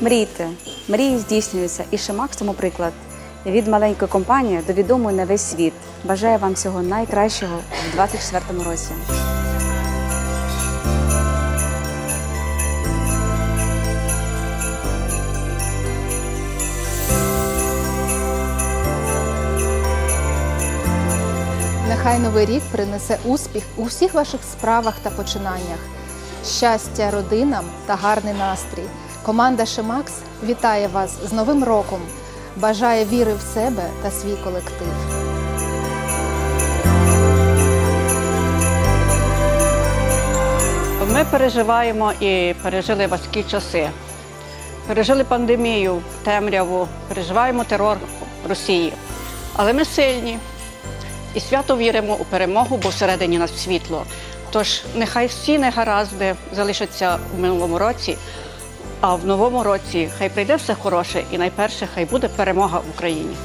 Мрійте, мрії здійснюються, і Шимак в цьому приклад. Від маленької компанії до відомої на весь світ. Бажаю вам всього найкращого в 24-му році. Нехай новий рік принесе успіх у всіх ваших справах та починаннях, щастя родинам та гарний настрій. Команда Шемакс вітає вас з Новим роком, бажає віри в себе та свій колектив. Ми переживаємо і пережили важкі часи. Пережили пандемію, темряву, переживаємо терор Росії. Але ми сильні і свято віримо у перемогу, бо всередині нас світло. Тож нехай всі негаразди залишаться в минулому році, а в новому році хай прийде все хороше, і найперше хай буде перемога в Україні.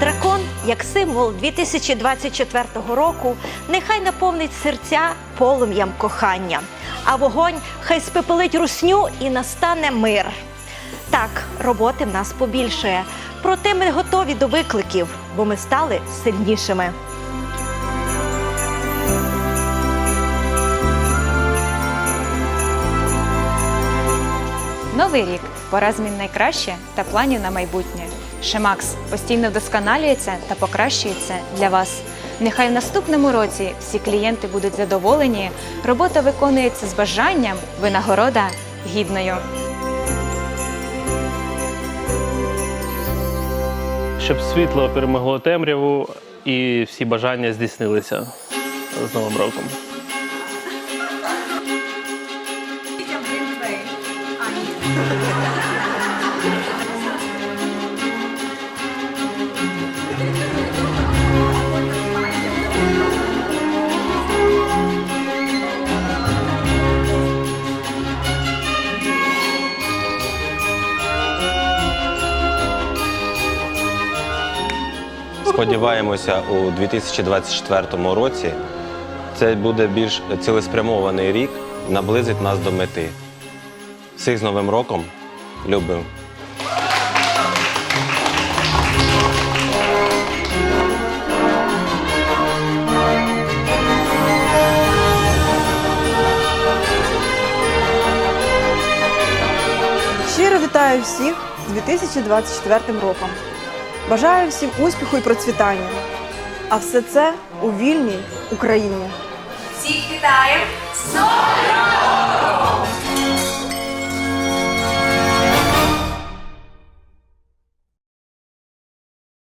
Дракон, як символ 2024 року, нехай наповнить серця полум'ям кохання, а вогонь хай спепелить русню і настане мир. Так, роботи в нас побільшує, проте ми готові до викликів, бо ми стали сильнішими. Новий рік пора змін найкраще та планів на майбутнє. Шемакс постійно вдосконалюється та покращується для вас. Нехай в наступному році всі клієнти будуть задоволені, робота виконується з бажанням, винагорода гідною. щоб світло перемогло темряву і всі бажання здійснилися з Новим роком. Сподіваємося, у 2024 році це буде більш цілеспрямований рік, наблизить нас до мети. Всіх з Новим роком любимо! Щиро вітаю всіх з 2024 роком. Бажаю всім успіху і процвітання. А все це у вільній Україні. Всіх вітаємо! З Новим роком!